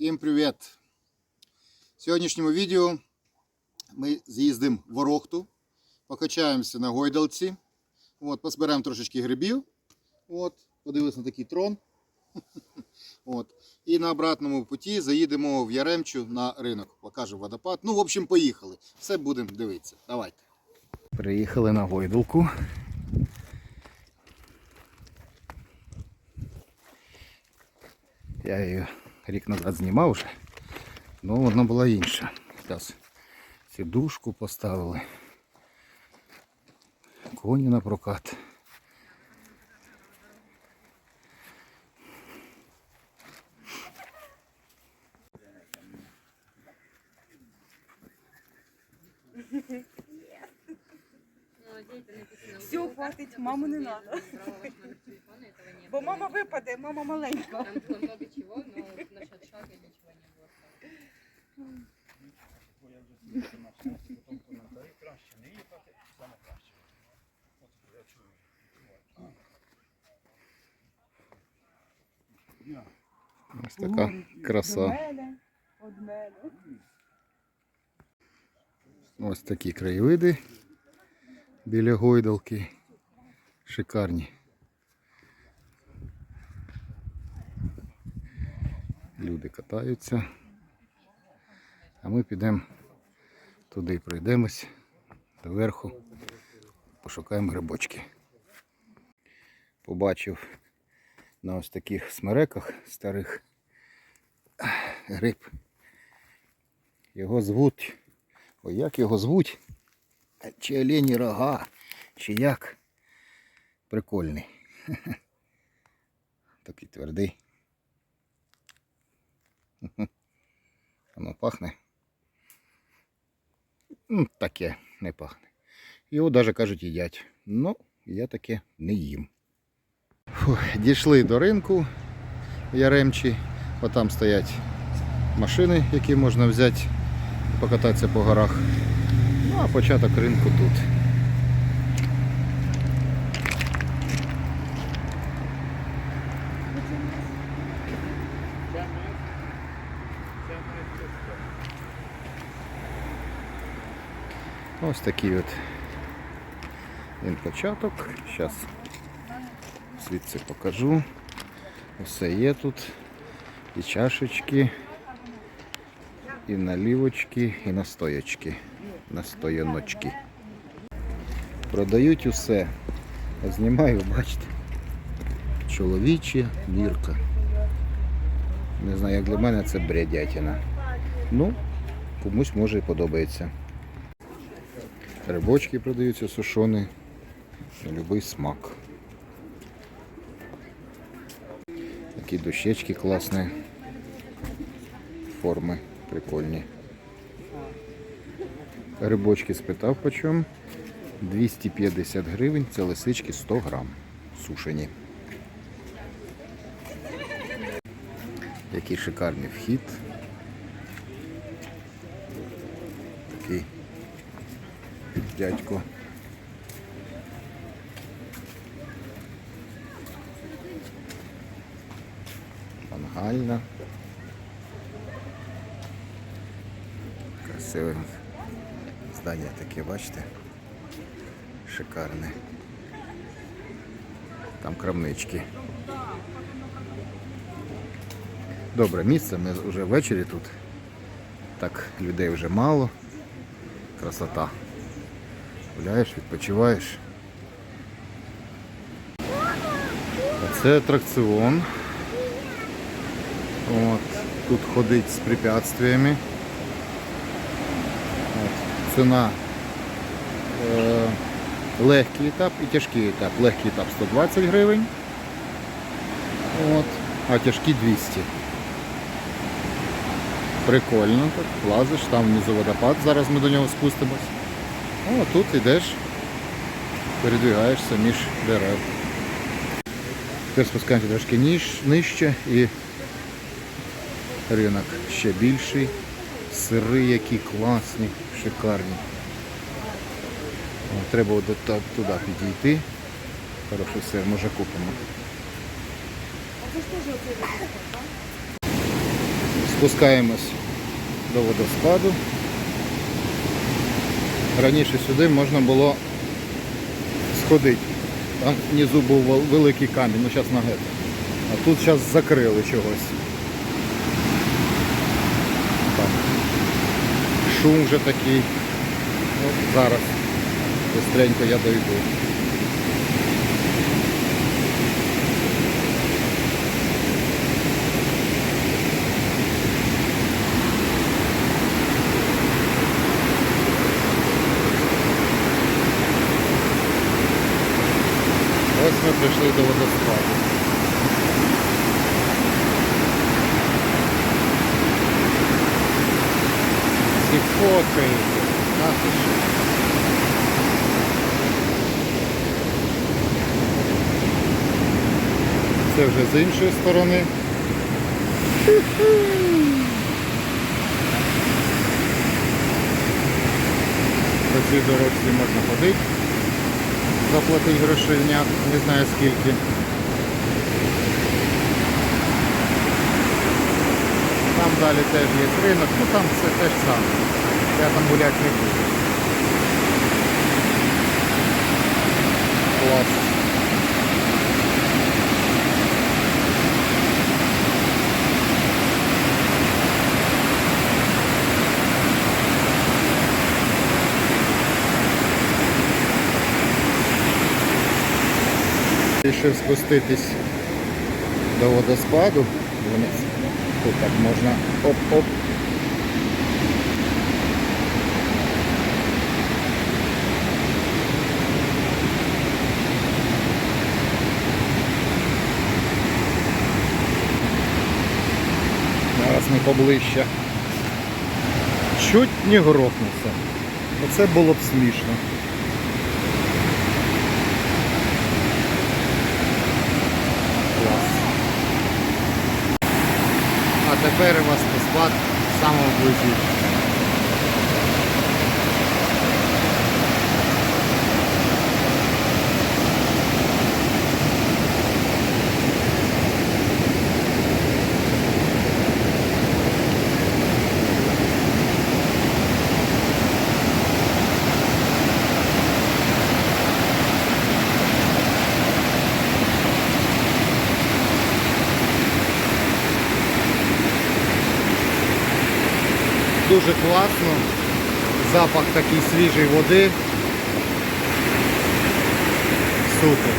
Всім привіт! В сьогоднішньому відео ми з'їздимо в Ворохту, покачаємося на гойдалці, от, позберемо трошечки грибів, от, подивилися на такий трон. От. І на обратному путі заїдемо в Яремчу на ринок, покажемо водопад. Ну, в общем, поїхали. Все будемо дивитися. Давайте. Приїхали на гойдалку. Я її рік назад знімав вже, але вона була інша. Зараз сідушку поставили. Коні на прокат. Все, хватить, маму не надо. Випаде, мама маленька. Там было много чего, но насчет шага ничего не было. Ось така краса. Ось такі краєвиди біля гойдалки. Шикарні. Люди катаються. А ми підемо туди пройдемось доверху, пошукаємо грибочки. Побачив на ось таких смереках старих гриб. Його звуть Ой, як його звуть? Чи олені рога, чи як? Прикольний. Такий твердий. Воно пахне. Ну, таке не пахне. Його навіть кажуть їдять. Ну, я таке не їм. Фух, дійшли до ринку в Яремчі. Отам стоять машини, які можна взяти покататися по горах. Ну а початок ринку тут. Ось такий от він початок. Зараз звідси покажу. Все є тут. І чашечки, і налівочки, і настоячки. Настояночки. Продають усе. Знімаю, бачите. Чоловіча мірка. Не знаю, як для мене це бредятина. Ну, комусь може і подобається. Рибочки продаються сушоні. На будь-який смак. Такі дощечки класні. Форми прикольні. Грибочки спитав почем. 250 гривень, це лисички 100 грам. Сушені. Який шикарний вхід. Такий дядько. Мангальна. Красиве здання таке, бачите? Шикарне. Там крамнички. Добре місце, ми вже ввечері тут. Так, людей вже мало. Красота. Гуляєш, відпочиваєш. А Це атракціон. От. Тут ходить з препятствиями. От. Ціна е, легкий етап і тяжкий етап. Легкий етап 120 гривень. От. А тяжкий 200. Прикольно, так лазиш, там внизу водопад, зараз ми до нього спустимось. О, тут йдеш, передвигаєшся між дерев. Тепер спускаємося трошки ніж, нижче і ринок ще більший. Сири які класні, шикарні. Треба от туди, підійти. Хороший сир, може купимо. А Спускаємось до водоспаду. Раніше сюди можна було сходити. Там внизу був великий камінь, ну зараз на гетто. А тут зараз закрили чогось. Так. Шум вже такий. Ну, зараз. Быстренько я дойду. Ось ми прийшли до водоспаду. Всі фоткають. А ти що? Це вже з іншої сторони. По цій дорожці можна ходити заплатить грошевняк, не знаю скільки. Там далі теж є ринок, ну там все те ж саме. Я там гуляти не буду. Клас. Рішив спуститись до водоспаду. Тут так можна оп-оп. Зараз ми поближче. Чуть не грохнувся. Оце було б смішно. Клас. Вас спад самого вблизі. Дуже класно. Запах такий свіжої води. Супер.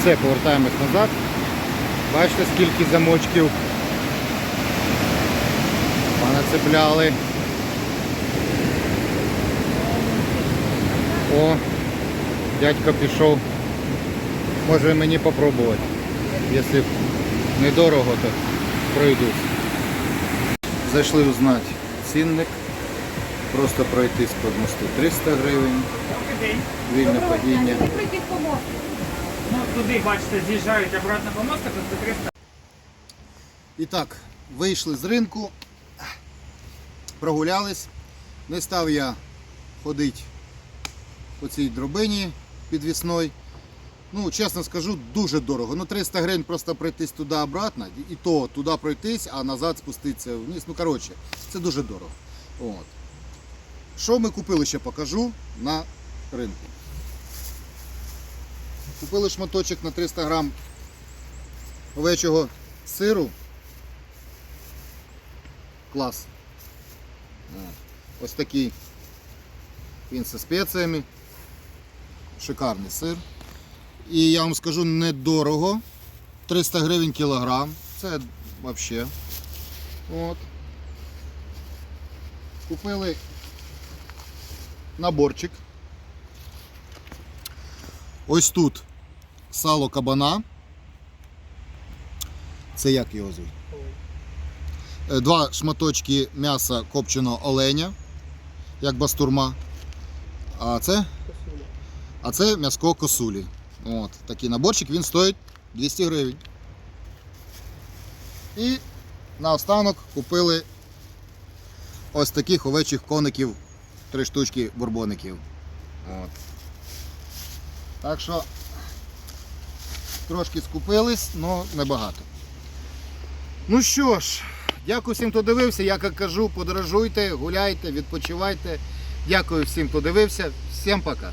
Все, повертаємось назад. Бачите, скільки замочків понацепляли. О, дядько пішов. Може мені попробувати. Якщо недорого, то пройдусь. Зайшли узнати цінник. Просто пройтись по мосту 300 гривень. Вільне падіння. Ну, туди, бачите, з'їжджають обратно по мосту, тут 300. І так, вийшли з ринку, прогулялись. Не став я ходити по цій дробині підвісної. Ну, чесно скажу, дуже дорого. Ну, 300 гривень просто пройтись туди-обратно, і то туди пройтись, а назад спуститися вниз. Ну, коротше, це дуже дорого. От. Що ми купили, ще покажу на ринку. Купили шматочок на 300 грам овечого сиру. Клас. Ось такий. Він зі спеціями. Шикарний сир. І я вам скажу недорого. 300 гривень кілограм. Це взагалі. От. Купили наборчик. Ось тут сало кабана. Це як його звуть? Е, Два шматочки м'яса копченого оленя, як бастурма. А це? А це м'яско косулі. От, такий наборчик, він стоїть 200 гривень. І наостанок купили ось таких овечих коників, три штучки бурбоників. От. Так що Трошки скупились, але небагато. Ну що ж, дякую всім, хто дивився. Як кажу, подорожуйте, гуляйте, відпочивайте. Дякую всім, хто дивився. Всім пока.